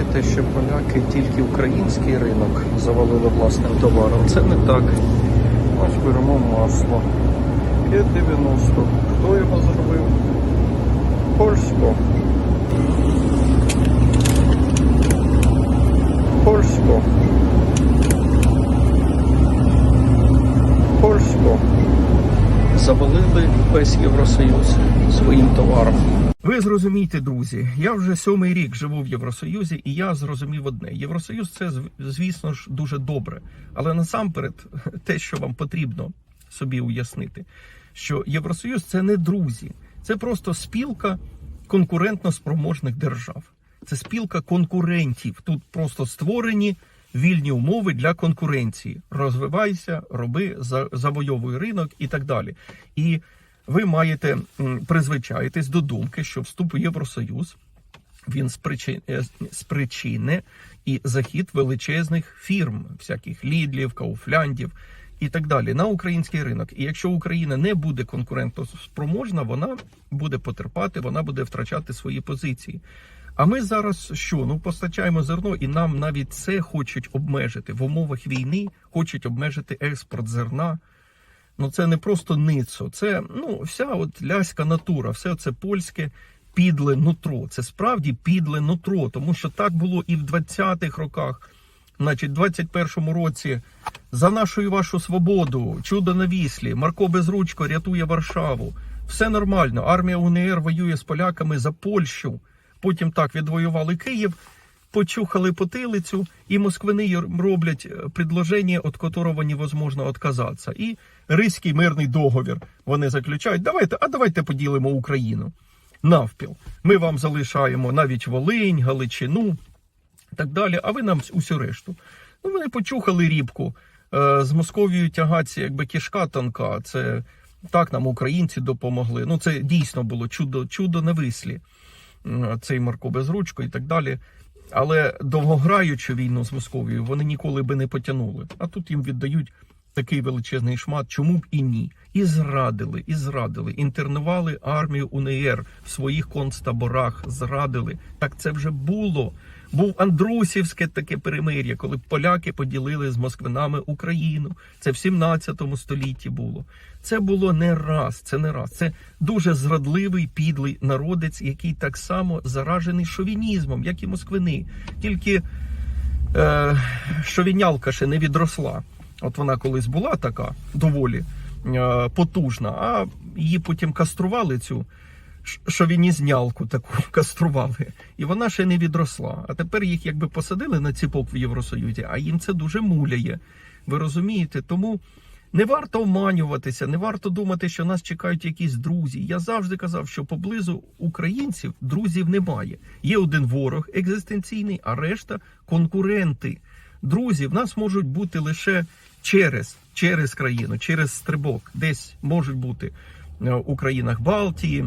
вважаєте, що поляки тільки український ринок завалили власним товаром. Це не так. Ось беремо масло. 5,90. Хто його зробив? Польсько. Польсько. Польсько. Завалили весь Євросоюз своїм товаром. Ви зрозумійте, друзі, я вже сьомий рік живу в Євросоюзі, і я зрозумів одне: Євросоюз це звісно ж дуже добре. Але насамперед, те, що вам потрібно собі уяснити, що Євросоюз це не друзі, це просто спілка конкурентно спроможних держав. Це спілка конкурентів. Тут просто створені вільні умови для конкуренції. Розвивайся, роби, за- завойовуй ринок і так далі. І ви маєте призвичаїтись до думки, що вступ у Євросоюз він спричи- е, спричине і захід величезних фірм, всяких лідлів, кауфляндів і так далі на український ринок. І якщо Україна не буде конкурентоспроможна, вона буде потерпати, вона буде втрачати свої позиції. А ми зараз що? Ну постачаємо зерно, і нам навіть це хочуть обмежити в умовах війни, хочуть обмежити експорт зерна. Ну це не просто ницо, це ну вся от ляська натура, все це польське підле нутро. Це справді підле нутро, тому що так було і в 20-х роках. Значить, в 21-му році за нашу і вашу свободу, чудо на віслі, Марко Безручко рятує Варшаву. Все нормально. Армія УНР воює з поляками за Польщу. Потім так відвоювали Київ, почухали потилицю, і москвини роблять е, предложення, від которого невозможно відказатися. І Ризький мирний договір вони заключають. Давайте, а давайте поділимо Україну навпіл. Ми вам залишаємо навіть Волинь, Галичину так далі, а ви нам усю решту. Ну, вони почухали рібку. Е, з Московією тягатися, якби кишка тонка. Це так нам українці допомогли. Ну, це дійсно було чудо, чудо на вислі. Цей Марко Безручко і так далі. Але довгограючу війну з Московією вони ніколи би не потягнули. А тут їм віддають такий величезний шмат, чому б і ні. І зрадили, і зрадили. Інтернували армію УНР в своїх концтаборах, зрадили. Так це вже було. Був Андрусівське таке перемир'я, коли поляки поділили з москвинами Україну. Це в 17 столітті було. Це було не раз, це не раз. Це дуже зрадливий, підлий народець, який так само заражений шовінізмом, як і москвини. Тільки е, шовінялка ще не відросла. От вона колись була така доволі е, потужна, а її потім кастрували цю шовінізнялку таку кастрували, і вона ще не відросла. А тепер їх якби посадили на ціпок в Євросоюзі, а їм це дуже муляє. Ви розумієте? Тому не варто обманюватися, не варто думати, що нас чекають якісь друзі. Я завжди казав, що поблизу українців друзів немає. Є один ворог екзистенційний, а решта конкуренти. Друзі в нас можуть бути лише через, через країну, через стрибок. Десь можуть бути е, у країнах Балтії.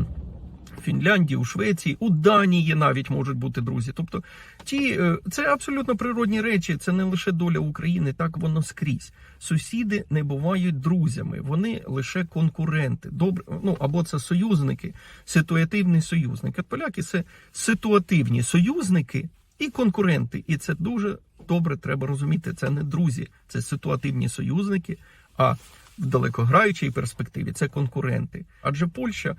Фінляндії, у Швеції, у Данії навіть можуть бути друзі. Тобто, ті е, це абсолютно природні речі. Це не лише доля України, так воно скрізь. Сусіди не бувають друзями, вони лише конкуренти. Добре, ну або це союзники, ситуативні союзники. От поляки це ситуативні союзники і конкуренти. І це дуже добре треба розуміти. Це не друзі, це ситуативні союзники. А в далекограючій перспективі це конкуренти. Адже Польща.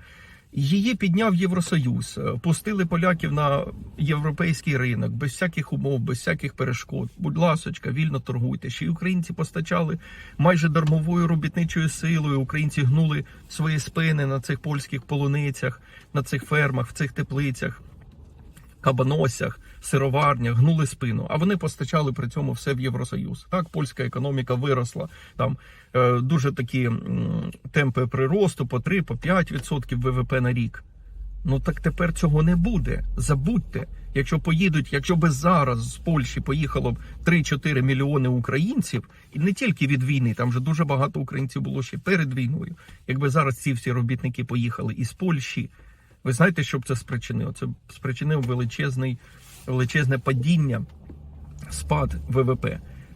Її підняв Євросоюз, е, пустили поляків на європейський ринок без всяких умов, без всяких перешкод. Будь ласочка, вільно торгуйте. Ще й українці постачали майже дармовою робітничою силою. Українці гнули свої спини на цих польських полуницях, на цих фермах, в цих теплицях кабаносях, сироварнях, гнули спину, а вони постачали при цьому все в Євросоюз. Так, польська економіка виросла. Там е, дуже такі м, темпи приросту по 3 по 5% ВВП на рік. Ну так тепер цього не буде. Забудьте, якщо поїдуть, якщо би зараз з Польщі поїхало б 3-4 мільйони українців, і не тільки від війни, там вже дуже багато українців було ще перед війною. Якби зараз ці всі робітники поїхали із Польщі, ви знаєте, що б це спричинило? Це спричинив величезний, величезне падіння, спад ВВП.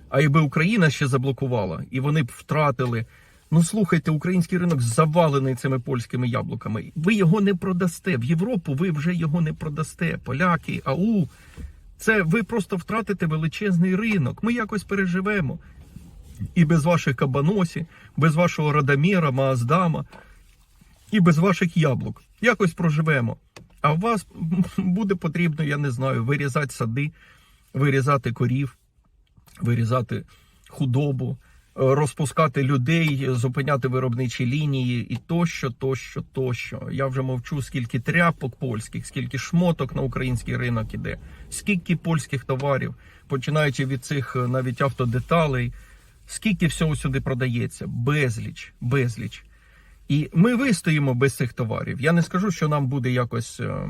А якби Україна ще заблокувала, і вони б втратили. Ну слухайте, український ринок завалений цими польськими яблуками. Ви його не продасте. В Європу ви вже його не продасте. Поляки, ау, Це ви просто втратите величезний ринок. Ми якось переживемо. І без ваших кабаносі, без вашого радаміра, Мааздама, і без ваших яблук. Якось проживемо. А у вас буде потрібно, я не знаю, вирізати сади, вирізати корів, вирізати худобу, е, розпускати людей, зупиняти виробничі лінії і тощо, тощо, тощо. Я вже мовчу, скільки тряпок польських, скільки шмоток на український ринок іде, скільки польських товарів, починаючи від цих е, навіть автодеталей, скільки всього сюди продається, безліч, безліч. І ми вистоїмо без цих товарів. Я не скажу, що нам буде якось е,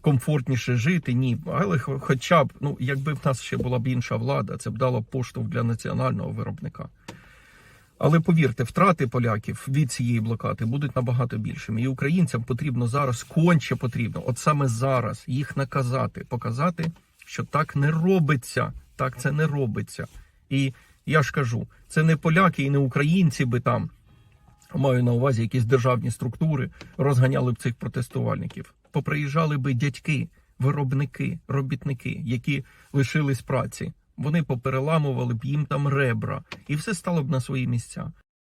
комфортніше жити, ні. Але хоча б, ну, якби в нас ще була б інша влада, це б дало поштовх для національного виробника. Але повірте, втрати поляків від цієї блокади будуть набагато більшими. І українцям потрібно зараз, конче потрібно, от саме зараз їх наказати, показати, що так не робиться. Так це не робиться. І я ж кажу, це не поляки і не українці би там маю на увазі якісь державні структури, розганяли б цих протестувальників. Поприїжджали би дядьки, виробники, робітники, які лишились праці. Вони попереламували б їм там ребра, і все стало б на свої місця.